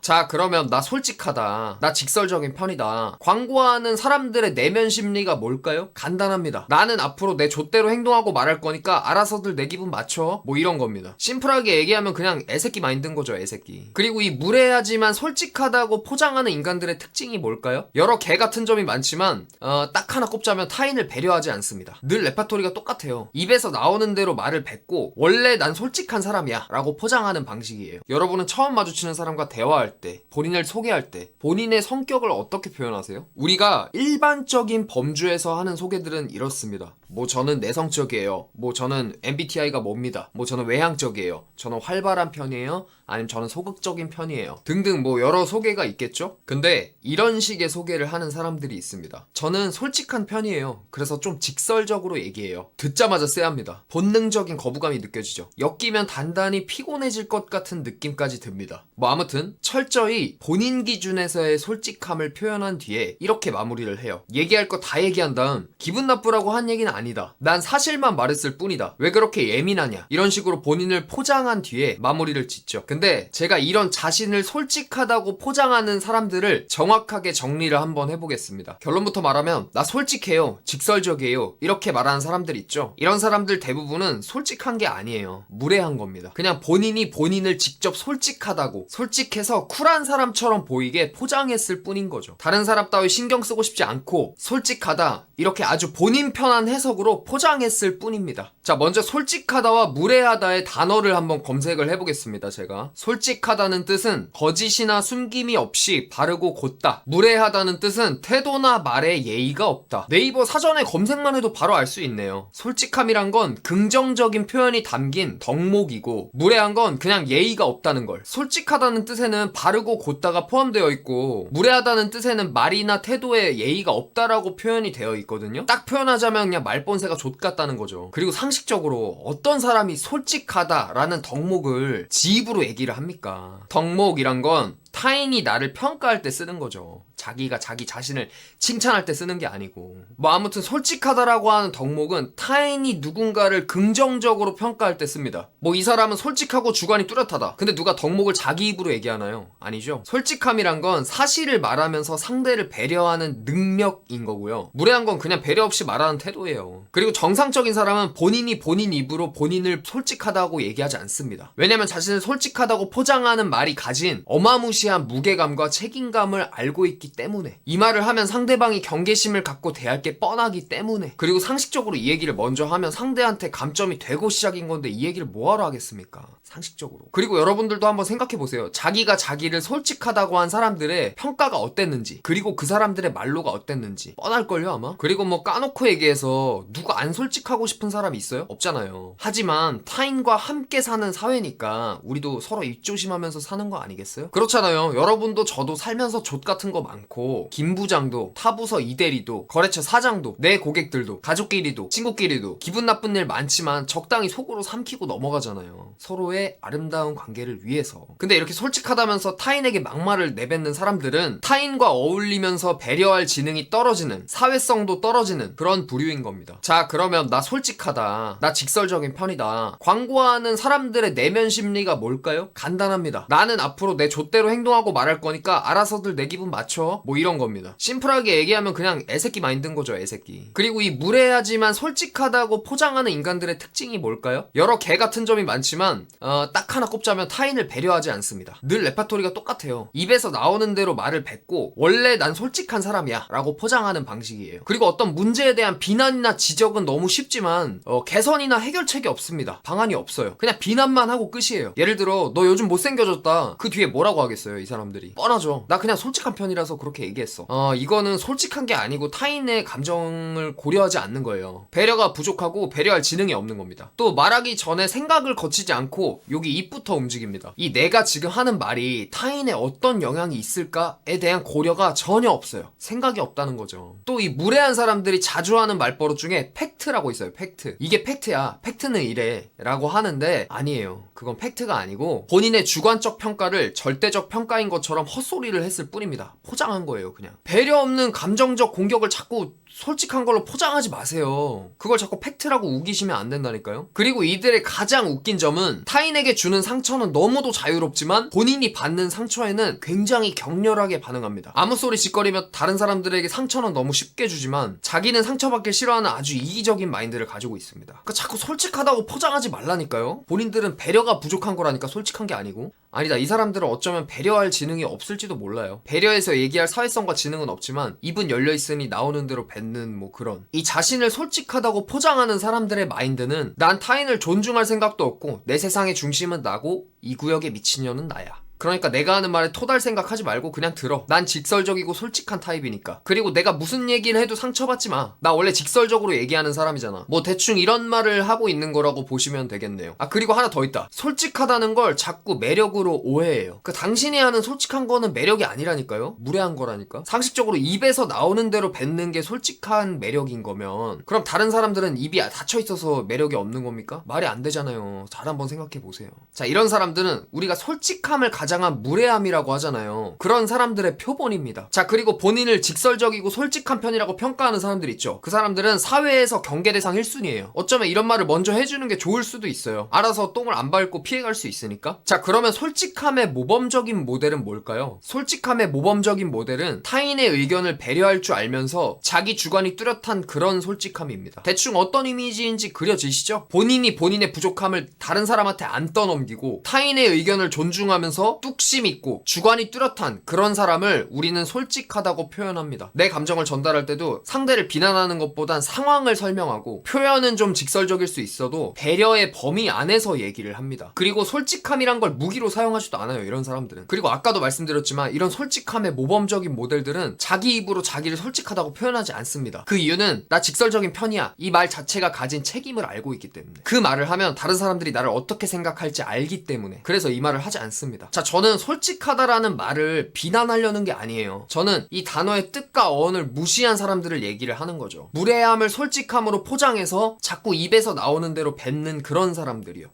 자, 그러면 나 솔직하다. 나 직설적인 편이다. 광고하는 사람들의 내면 심리가 뭘까요? 간단합니다. 나는 앞으로 내 좆대로 행동하고 말할 거니까 알아서들 내 기분 맞춰. 뭐 이런 겁니다. 심플하게 얘기하면 그냥 애새끼 마인드인 거죠, 애새끼. 그리고 이 무례하지만 솔직하다고 포장하는 인간들의 특징이 뭘까요? 여러 개 같은 점이 많지만 어, 딱 하나 꼽자면 타인을 배려하지 않습니다. 늘 레파토리가 똑같아요. 입에서 나오는 대로 말을 뱉고 원래 난 솔직한 사람이야 라고 포장하는 방식이에요. 여러분은 처음 마주치는 사람과 대화할 때, 본인을 소개할 때, 본인의 성격을 어떻게 표현하세요? 우리가 일반적인 범주에서 하는 소개들은 이렇습니다. 뭐 저는 내성적이에요. 뭐 저는 MBTI가 뭡니다. 뭐 저는 외향적이에요. 저는 활발한 편이에요. 아니면 저는 소극적인 편이에요. 등등 뭐 여러 소개가 있겠죠? 근데 이런 식의 소개를 하는 사람들이 있습니다. 저는 솔직한 편이에요. 그래서 좀 직설적으로 얘기해요. 듣자마자 쎄합니다. 본능적인 거부감이 느껴지죠. 엮이면 단단히 피곤해질 것 같은 느낌까지 듭니다. 뭐 아무튼 철 저히 본인 기준에서의 솔직함을 표현한 뒤에 이렇게 마무리를 해요. 얘기할 거 다 얘기한 다음 기분 나쁘라고 한 얘기는 아니다. 난 사실만 말했을 뿐이다. 왜 그렇게 예민하냐? 이런 식으로 본인을 포장한 뒤에 마무리를 짓죠. 근데 제가 이런 자신을 솔직하다고 포장하는 사람들을 정확하게 정리를 한번 해보겠습니다. 결론부터 말하면 나 솔직해요. 직설적이에요. 이렇게 말하는 사람들 있죠. 이런 사람들 대부분은 솔직한 게 아니에요. 무례한 겁니다. 그냥 본인이 본인을 직접 솔직하다고 솔직해서 쿨한 사람처럼 보이게 포장했을 뿐인 거죠. 다른 사람 따위 신경 쓰고 싶지 않고 솔직하다 이렇게 아주 본인 편한 해석으로 포장했을 뿐입니다. 자, 먼저 솔직하다와 무례하다의 단어를 한번 검색을 해보겠습니다. 제가 솔직하다는 뜻은 거짓이나 숨김이 없이 바르고 곧다. 무례하다는 뜻은 태도나 말에 예의가 없다. 네이버 사전에 검색만 해도 바로 알 수 있네요. 솔직함이란 건 긍정적인 표현이 담긴 덕목이고 무례한 건 그냥 예의가 없다는 걸. 솔직하다는 뜻에는 바르고 곧다가 포함되어 있고 무례하다는 뜻에는 말이나 태도에 예의가 없다라고 표현이 되어 있거든요. 딱 표현하자면 그냥 말본새가 족 같다는 거죠. 그리고 상식적으로 어떤 사람이 솔직하다라는 덕목을 지입으로 얘기를 합니까? 덕목이란 건 타인이 나를 평가할 때 쓰는 거죠. 자기가 자기 자신을 칭찬할 때 쓰는 게 아니고. 뭐 아무튼 솔직하다라고 하는 덕목은 타인이 누군가를 긍정적으로 평가할 때 씁니다. 뭐 이 사람은 솔직하고 주관이 뚜렷하다. 근데 누가 덕목을 자기 입으로 얘기하나요? 아니죠. 솔직함이란 건 사실을 말하면서 상대를 배려하는 능력인 거고요. 무례한 건 그냥 배려 없이 말하는 태도예요. 그리고 정상적인 사람은 본인이 본인 입으로 본인을 솔직하다고 얘기하지 않습니다. 왜냐면 자신을 솔직하다고 포장하는 말이 가진 어마무시한 무게감과 책임감을 알고 있기 때문에 이 말을 하면 상대방이 경계심을 갖고 대할 게 뻔하기 때문에 그리고 상식적으로 이 얘기를 먼저 하면 상대한테 감점이 되고 시작인 건데 이 얘기를 뭐하러 하겠습니까? 상식적으로. 그리고 여러분들도 한번 생각해 보세요. 자기가 자기를 솔직하다고 한 사람들의 평가가 어땠는지 그리고 그 사람들의 말로가 어땠는지 뻔할걸요 아마? 그리고 뭐 까놓고 얘기해서 누가 안 솔직하고 싶은 사람이 있어요? 없잖아요. 하지만 타인과 함께 사는 사회니까 우리도 서로 입조심하면서 사는 거 아니겠어요? 그렇잖아요. 여러분도 저도 살면서 좆 같은 거 많고 김 부장도 타부서 이대리도 거래처 사장도 내 고객들도 가족끼리도 친구끼리도 기분 나쁜 일 많지만 적당히 속으로 삼키고 넘어가잖아요. 서로의 아름다운 관계를 위해서. 근데 이렇게 솔직하다면서 타인에게 막말을 내뱉는 사람들은 타인과 어울리면서 배려할 지능이 떨어지는 사회성도 떨어지는 그런 부류인 겁니다. 자, 그러면 나 솔직하다. 나 직설적인 편이다. 광고하는 사람들의 내면 심리가 뭘까요? 간단합니다. 나는 앞으로 내 좆대로 행동하고 말할 거니까 알아서들 내 기분 맞춰. 뭐 이런 겁니다. 심플하게 얘기하면 그냥 애새끼 마인드인 거죠, 애새끼. 그리고 이 무례하지만 솔직하다고 포장하는 인간들의 특징이 뭘까요? 여러 개 같은 점이 많지만 어, 딱 하나 꼽자면 타인을 배려하지 않습니다. 늘 레파토리가 똑같아요. 입에서 나오는 대로 말을 뱉고 원래 난 솔직한 사람이야 라고 포장하는 방식이에요. 그리고 어떤 문제에 대한 비난이나 지적은 너무 쉽지만 어, 개선이나 해결책이 없습니다. 방안이 없어요. 그냥 비난만 하고 끝이에요. 예를 들어 너 요즘 못생겨졌다. 그 뒤에 뭐라고 하겠어요 이 사람들이. 뻔하죠. 나 그냥 솔직한 편이라서 그렇게 얘기했어. 어 이거는 솔직한 게 아니고 타인의 감정을 고려하지 않는 거예요. 배려가 부족하고 배려할 지능이 없는 겁니다. 또 말하기 전에 생각을 거치지 않고 여기 입부터 움직입니다. 이 내가 지금 하는 말이 타인의 어떤 영향이 있을까에 대한 고려가 전혀 없어요. 생각이 없다는 거죠. 또 이 무례한 사람들이 자주 하는 말버릇 중에 팩트라고 있어요. 팩트. 이게 팩트야. 팩트는 이래. 라고 하는데 아니에요. 그건 팩트가 아니고 본인의 주관적 평가를 절대적 평가인 것처럼 헛소리를 했을 뿐입니다. 포장 포장한 거예요, 그냥. 배려 없는 감정적 공격을 자꾸 솔직한 걸로 포장하지 마세요. 그걸 자꾸 팩트라고 우기시면 안 된다니까요. 그리고 이들의 가장 웃긴 점은 타인에게 주는 상처는 너무도 자유롭지만 본인이 받는 상처에는 굉장히 격렬하게 반응합니다. 아무 소리 짓거리며 다른 사람들에게 상처는 너무 쉽게 주지만 자기는 상처받길 싫어하는 아주 이기적인 마인드를 가지고 있습니다. 그러니까 자꾸 솔직하다고 포장하지 말라니까요. 본인들은 배려가 부족한 거라니까 솔직한 게 아니고. 아니다. 이 사람들은 어쩌면 배려할 지능이 없을지도 몰라요. 배려해서 얘기할 사회성과 지능은 없지만 입은 열려 있으니 나오는 대로 뱉는 뭐 그런. 이 자신을 솔직하다고 포장하는 사람들의 마인드는 난 타인을 존중할 생각도 없고 내 세상의 중심은 나고 이 구역의 미친년은 나야. 그러니까 내가 하는 말에 토달 생각하지 말고 그냥 들어. 난 직설적이고 솔직한 타입이니까. 그리고 내가 무슨 얘기를 해도 상처받지 마. 나 원래 직설적으로 얘기하는 사람이잖아. 뭐 대충 이런 말을 하고 있는 거라고 보시면 되겠네요. 아 그리고 하나 더 있다. 솔직하다는 걸 자꾸 매력으로 오해해요. 그 당신이 하는 솔직한 거는 매력이 아니라니까요. 무례한 거라니까. 상식적으로 입에서 나오는 대로 뱉는 게 솔직한 매력인 거면 그럼 다른 사람들은 입이 닫혀 있어서 매력이 없는 겁니까? 말이 안 되잖아요. 잘 한번 생각해 보세요. 자 이런 사람들은 우리가 솔직함을 가장한 무례함이라고 하잖아요. 그런 사람들의 표본입니다. 자 그리고 본인을 직설적이고 솔직한 편이라고 평가하는 사람들 있죠. 그 사람들은 사회에서 경계 대상 1순위예요. 어쩌면 이런 말을 먼저 해주는 게 좋을 수도 있어요. 알아서 똥을 안 밟고 피해갈 수 있으니까. 자 그러면 솔직함의 모범적인 모델은 뭘까요? 솔직함의 모범적인 모델은 타인의 의견을 배려할 줄 알면서 자기 주관이 뚜렷한 그런 솔직함입니다. 대충 어떤 이미지인지 그려지시죠? 본인이 본인의 부족함을 다른 사람한테 안 떠넘기고 타인의 의견을 존중하면서 뚝심 있고 주관이 뚜렷한 그런 사람을 우리는 솔직하다고 표현합니다. 내 감정을 전달할 때도 상대를 비난하는 것보단 상황을 설명하고 표현은 좀 직설적일 수 있어도 배려의 범위 안에서 얘기를 합니다. 그리고 솔직함이란 걸 무기로 사용하지도 않아요. 이런 사람들은. 그리고 아까도 말씀드렸지만 이런 솔직함의 모범적인 모델들은 자기 입으로 자기를 솔직하다고 표현하지 않습니다. 그 이유는 나 직설적인 편이야. 이 말 자체가 가진 책임을 알고 있기 때문에. 그 말을 하면 다른 사람들이 나를 어떻게 생각할지 알기 때문에. 그래서 이 말을 하지 않습니다. 자, 저는 솔직하다라는 말을 비난하려는 게 아니에요. 저는 이 단어의 뜻과 어원을 무시한 사람들을 얘기를 하는 거죠. 무례함을 솔직함으로 포장해서 자꾸 입에서 나오는 대로 뱉는 그런 사람들이요.